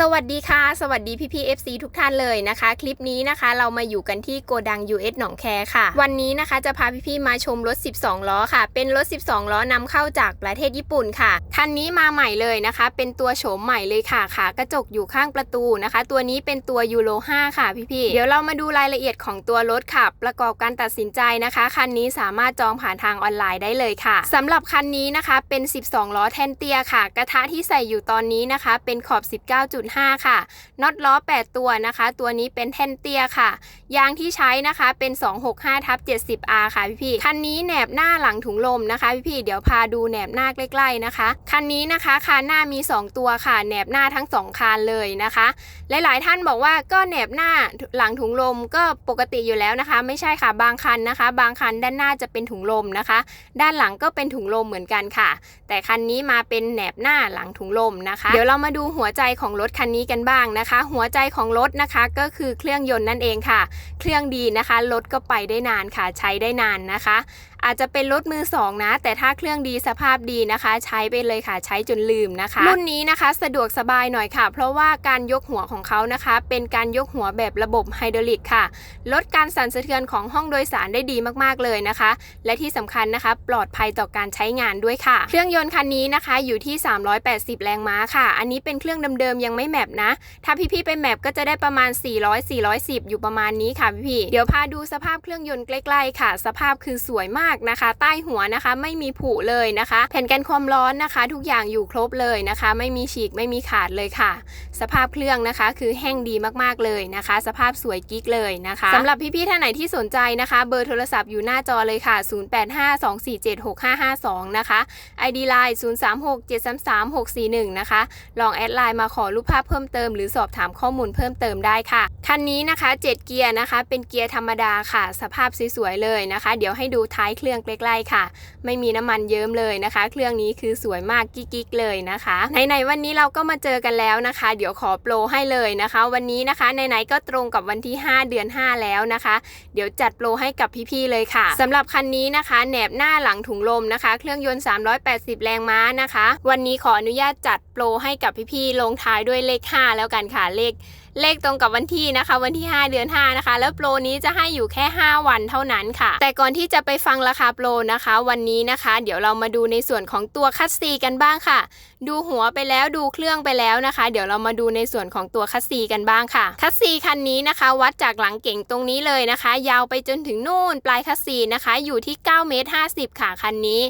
สวัสดีค่ะ สวัสดีพี่พี่ FC ทุกท่านเลยนะคะ คลิปนี้นะคะเรามาอยู่กันที่โกดัง US หนองแคค่ะ วันนี้นะคะจะพาพี่พี่มาชมรถ 12 ล้อค่ะ เป็นรถ 12 ล้อนำเข้าจากประเทศญี่ปุ่นค่ะ คันนี้มาใหม่เลยนะคะ เป็นตัวโฉมใหม่เลยค่ะ ขากระจกอยู่ข้างประตูนะคะ ตัวนี้เป็นตัวยูโร5ค่ะพี่พี่เดี๋ยวเรามาดูรายละเอียดของตัวรถค่ะ ประกอบการตัดสินใจนะคะ คันนี้สามารถจองผ่านทางออนไลน์ได้เลยค่ะสำหรับคันนี้นะคะเป็น 12 ล้อแทนเตียค่ะ กระทะที่ใส่อยู่ตอนนี้นะคะ เป็นขอบ 19. 19.5ค่ะน็อตล้อ 8 ตัวนะคะ ตัวนี้เป็นแท่นเตี้ยค่ะ ยางที่ใช้นะคะเป็น 265ทับ 70R ค่ะพี่พี่คันนี้แหนบหน้าหลังถุงลมนะคะพี่พี่เดี๋ยวพาดูแหนบหน้าใกล้ๆนะคะ คันนี้นะคะคานหน้ามี 2 ตัวค่ะแหนบหน้าทั้ง 2 คานเลยนะคะ หลายๆท่านบอกว่าก็แหนบหน้าหลังถุงลมก็ปกติอยู่แล้วนะคะ ไม่ใช่ค่ะบางคันนะคะ บางคันด้านหน้าจะเป็นถุงลมนะคะ ด้านหลังก็เป็นถุงลมเหมือนกันค่ะ แต่คันนี้มาเป็นแหนบหน้าหลังถุงลมนะคะ เดี๋ยวเรามาดูหัวใจของรรถคันนี้กันบ้างนะคะ หัวใจของรถนะคะก็คือเครื่องยนต์นั่นเองค่ะ เครื่องดีนะคะรถก็ไปได้นานค่ะ ใช้ได้นานนะคะ อาจจะเป็นรถมือสองนะ แต่ถ้าเครื่องดีสภาพดีนะคะ ใช้ไปเลยค่ะ ใช้จนลืมนะคะ รุ่นนี้นะคะสะดวกสบายหน่อยค่ะ เพราะว่าการยกหัวของเขานะคะ เป็นการยกหัวแบบระบบไฮดรอลิกค่ะ ลดการสั่นสะเทือนของห้องโดยสารได้ดีมากๆเลยนะคะ และที่สำคัญนะคะ ปลอดภัยต่อการใช้งานด้วยค่ะ เครื่องยนต์คันนี้นะคะอยู่ที่ 380 แรงม้าค่ะ อันนี้เป็นเครื่องเดิมๆยังไม่แมปนะ ถ้าพี่ๆไปแมปก็จะได้ประมาณ 400 410 อยู่ประมาณนี้ค่ะพี่ๆเดี๋ยวพาดูสภาพเครื่องยนต์ใกล้ๆค่ะ สภาพคือสวยมากนะคะ ใต้หัวนะคะไม่มีผุเลยนะคะ แผ่นกันความร้อนนะคะ ทุกอย่างอยู่ครบเลยนะคะ ไม่มีฉีกไม่มีขาดเลยค่ะ สภาพเครื่องนะคะ คือแห้งดีมากๆเลยนะคะ สภาพสวยกิ๊กเลยนะคะสำหรับพี่ๆท่านไหนที่สนใจนะคะ เบอร์โทรศัพท์อยู่หน้าจอเลยค่ะ 0852476552 นะคะ ID Line 0367333641 นะคะ ลองแอดไลน์มาขอรูปภาพเพิ่มเติมหรือสอบถามข้อมูลเพิ่มเติมได้ค่ะ คันนี้นะคะ 7 เกียร์นะคะ เป็นเกียร์ธรรมดาค่ะ สภาพสวยๆเลยนะคะ เดี๋ยวให้ดูท้ายเครื่องใกล้ๆค่ะ ไม่มีน้ำมันเยิ้มเลยนะคะ เครื่องนี้คือสวยมากกิ๊กๆเลยนะคะไหนๆวันนี้เราก็มาเจอกันแล้วนะคะ เดี๋ยวขอโปรให้เลยนะคะ วันนี้นะคะไหนๆก็ตรงกับวันที่ 5 เดือน 5 แล้วนะคะ เดี๋ยวจัดโปรให้กับพี่ๆเลยค่ะสำหรับคันนี้นะคะแหนบหน้าหลังถุงลมนะคะ เครื่องยนต์ 380 แรงม้านะคะ วันนี้ขออนุญาตจัดโปรให้กับพี่ๆลงท้ายด้วยเลข 5 แล้วกันค่ะเลขเลขตรงกับวันที่นะคะ วันที่ 5 เดือน 5 นะคะ แล้วโปรนี้จะให้อยู่แค่ 5 วันเท่านั้นค่ะ แต่ก่อนที่จะไปฟังราคาโปรนะคะ วันนี้นะคะ เดี๋ยวเรามาดูในส่วนของตัวคัสซีกันบ้างค่ะ ดูหัวไปแล้วดูเครื่องไปแล้วนะคะ เดี๋ยวเรามาดูในส่วนของตัวคัสซีกันบ้างค่ะ คัสซีคันนี้นะคะ วัดจากหลังเก่งตรงนี้เลยนะคะ ยาวไปจนถึงนู่นปลายคัสซีนะคะ อยู่ที่9เมตร50ค่ะคันนี้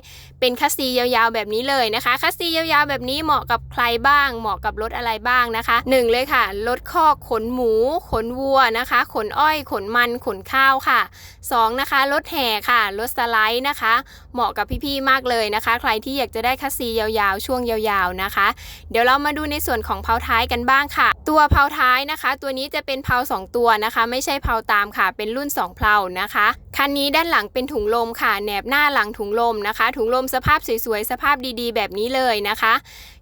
เป็นคัสซียาวๆแบบนี้เลยนะคะคัสซียาวๆแบบนี้เหมาะกับใครบ้าง เหมาะกับรถอะไรบ้างนะคะหนึ่งเลยค่ะรถคอกขนหมู ขนวัวนะคะ ขนอ้อย ขนมัน ขนข้าวค่ะสองนะคะรถแห่ค่ะรถสไลด์นะคะ เหมาะกับพี่ๆมากเลยนะคะ ใครที่อยากจะได้คัสซียาวๆ ช่วงยาวๆนะคะ เดี๋ยวเรามาดูในส่วนของเพาท้ายกันบ้างค่ะ ตัวเพาท้ายนะคะ ตัวนี้จะเป็นเพาสองตัวนะคะ ไม่ใช่เพาตามค่ะ เป็นรุ่น2เพลานะคะคันนี้ด้านหลังเป็นถุงลมค่ะแหนบหน้าหลังถุงลมนะคะ ถุงลมสภาพสวยๆ สภาพดีๆ แบบนี้เลยนะคะ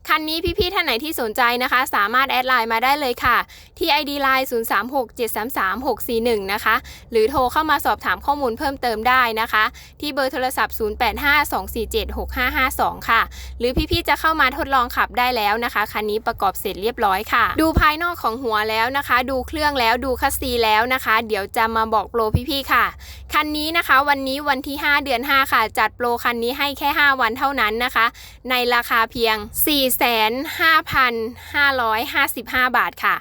คันนี้พี่ๆ ท่านไหนที่สนใจนะคะ สามารถแอดไลน์มาได้เลยค่ะ ที่ ID Line 0367333641 นะคะ หรือโทรเข้ามาสอบถามข้อมูลเพิ่มเติมได้นะคะ ที่เบอร์โทรศัพท์ 0852476552 ค่ะ หรือพี่ๆ จะเข้ามาทดลองขับได้แล้วนะคะ คันนี้ประกอบเสร็จเรียบร้อยค่ะ ดูภายนอกของหัวแล้วนะคะ ดูเครื่องแล้วดูคัสซีแล้วนะคะ เดี๋ยวจะมาบอกโปรพี่ๆ ค่ะ คันนี้นะคะ วันนี้วันที่ 5 เดือน 5 ค่ะ จัดโปรคันนี้ให้แค่5 วันเท่านั้นนะคะ ในราคาเพียง 45,555 บาทค่ะ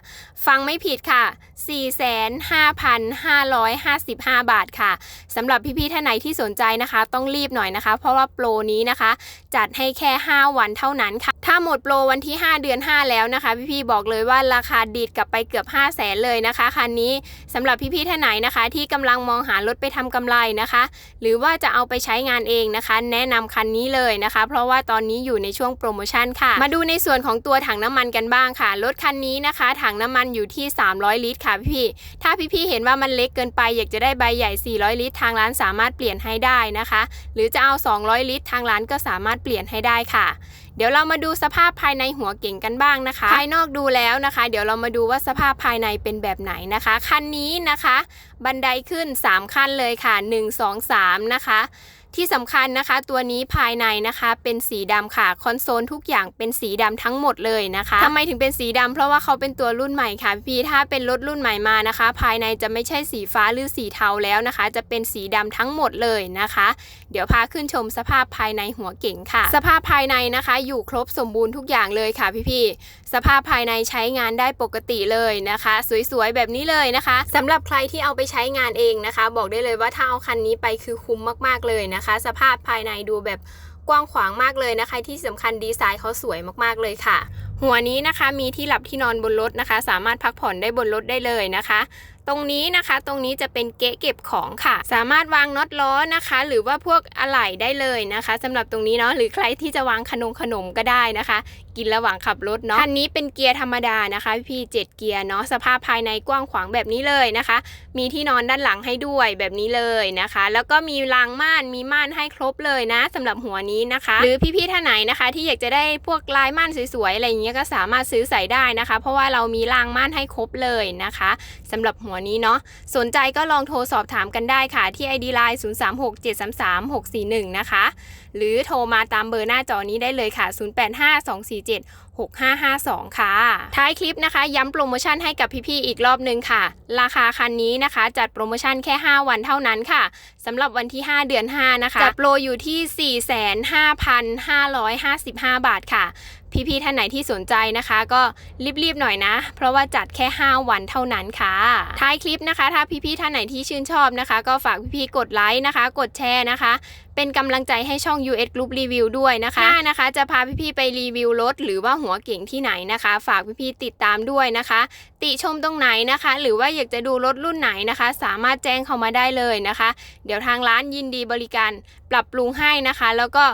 ฟังไม่ผิดค่ะ 45,555 บาทค่ะสำหรับพี่ๆท่านไหนที่สนใจนะคะ ต้องรีบหน่อยนะคะ เพราะว่าโปรนี้นะคะ จัดให้แค่ 5 วันเท่านั้นค่ะ ถ้าหมดโปรวันที่ 5 เดือน 5 แล้วนะคะ พี่ๆบอกเลยว่าราคาดีดกลับไปเกือบ 5 0 0แสนเลยนะคะคันนี้สำหรับพี่ๆท่านไหนนะคะ ที่กำลังมองหารถไปทำกำไรนะคะ หรือว่าจะเอาไปใช้งานเองนะคะ แนะนำคันนี้เลยนะคะ เพราะว่าตอนนี้อยู่ในช่วงโปรโมชั่นค่ะ มาดูในส่วนของตัวถังน้ำมันกันบ้างค่ะรถคันนี้นะคะ ถังน้ำมันอยู่ที่ 300 ลิตรค่ะพี่ๆถ้าพี่ๆเห็นว่ามันเล็กเกินไปอยากจะได้ใบใหญ่ 400 ลิตร ทางร้านสามารถเปลี่ยนให้ได้นะคะ หรือจะเอา 200 ลิตร ทางร้านก็สามารถเปลี่ยนให้ได้ค่ะ เดี๋ยวเรามาดูสภาพภายในหัวเก่งกันบ้างนะคะ ภายนอกดูแล้วนะคะ เดี๋ยวเรามาดูว่าสภาพภายในเป็นแบบไหนนะคะคันนี้นะคะ บันไดขึ้น 3 ขั้นเลยค่ะ 1 2 3 นะคะ ที่สำคัญนะคะ ตัวนี้ภายในนะคะเป็นสีดำค่ะคอนโซลทุกอย่างเป็นสีดำทั้งหมดเลยนะคะทำไมถึงเป็นสีดำเพราะว่าเขาเป็นตัวรุ่นใหม่ค่ะพี่ถ้าเป็นรถรุ่นใหม่มานะคะ ภายในจะไม่ใช่สีฟ้าหรือสีเทาแล้วนะคะ จะเป็นสีดำทั้งหมดเลยนะคะ เดี๋ยวพาขึ้นชมสภาพภายในหัวเก๋งค่ะ สภาพภายในนะคะ อยู่ครบสมบูรณ์ทุกอย่างเลยค่ะพี่ๆสภาพภายในใช้งานได้ปกติเลยนะคะ สวยๆแบบนี้เลยนะคะสำหรับใครที่เอาไปใช้งานเองนะคะ บอกได้เลยว่าถ้าเอาคันนี้ไปคือคุ้มมากๆเลยนะคะสภาพภายในดูแบบกว้างขวางมากเลยนะคะ ที่สำคัญดีไซน์เขาสวยมากๆเลยค่ะหัวนี้นะคะมีที่หลับที่นอนบนรถนะคะ สามารถพักผ่อนได้บนรถได้เลยนะคะ ตรงนี้นะคะ ตรงนี้จะเป็นเก๊ะเก็บของค่ะ สามารถวางน็อตล้อนะคะ หรือว่าพวกอะไหล่ได้เลยนะคะสำหรับตรงนี้เนาะหรือใครที่จะวางขนมขนมก็ได้นะคะ กินระหว่างขับรถเนาะคันนี้เป็นเกียร์ธรรมดานะคะพี่เจ็ดเกียร์เนาะสภาพภายในกว้างขวางแบบนี้เลยนะคะ มีที่นอนด้านหลังให้ด้วยแบบนี้เลยนะคะ แล้วก็มีรางม่านมีม่านให้ครบเลยนะสำหรับหัวนี้นะคะ หรือพี่ๆท่านไหนนะคะ ที่อยากจะได้พวกลายม่านสวยๆอะไรอย่างเงี้ยก็สามารถซื้อใส่ได้นะคะ เพราะว่าเรามีรางม่านให้ครบเลยนะคะสำหรับหัวนี้เนาะสนใจก็ลองโทรสอบถามกันได้ค่ะ ที่ ID Line 0367333641 นะคะ หรือโทรมาตามเบอร์หน้าจอนี้ได้เลยค่ะ 085247 6552 ค่ะ ท้ายคลิปนะคะ ย้ำโปรโมชั่นให้กับพี่ๆอีกรอบนึงค่ะ ราคาคันนี้นะคะ จัดโปรโมชั่นแค่ 5 วันเท่านั้นค่ะสำหรับวันที่ 5 เดือน 5 นะคะจัดโปรอยู่ที่ 45,555บาทค่ะพี่ๆท่านไหนที่สนใจนะคะ ก็รีบๆหน่อยนะ เพราะว่าจัดแค่ 5 วันเท่านั้นค่ะ ท้ายคลิปนะคะ ถ้าพี่ๆท่านไหนที่ชื่นชอบนะคะ ก็ฝากพี่ๆกดไลค์นะคะ กดแชร์นะคะ เป็นกำลังใจให้ช่อง US Group Review ด้วยนะคะหน้านะคะ จะพาพี่ๆไปรีวิวรถหรือว่าหัวเก่งที่ไหนนะคะ ฝากพี่ๆติดตามด้วยนะคะ ติชมตรงไหนนะคะ หรือว่าอยากจะดูรถรุ่นไหนนะคะ สามารถแจ้งเข้ามาได้เลยนะคะ เดี๋ยวทางร้านยินดีบริการปรับปรุงให้นะคะ แล้วก็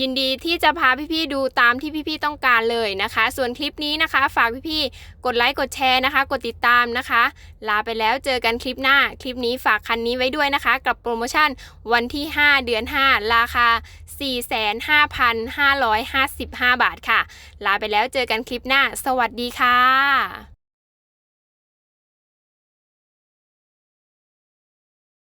ยินดีที่จะพาพี่ๆดูตามที่พี่ๆต้องการเลยนะคะ ส่วนคลิปนี้นะคะ ฝากพี่ๆกดไลค์กดแชร์นะคะ กดติดตามนะคะ ลาไปแล้วเจอกันคลิปหน้า คลิปนี้ฝากคันนี้ไว้ด้วยนะคะ กับโปรโมชั่นวันที่ 5 เดือน 5 ราคา 45,555 บาทค่ะ ลาไปแล้วเจอกันคลิปหน้า สวัสดีค่ะ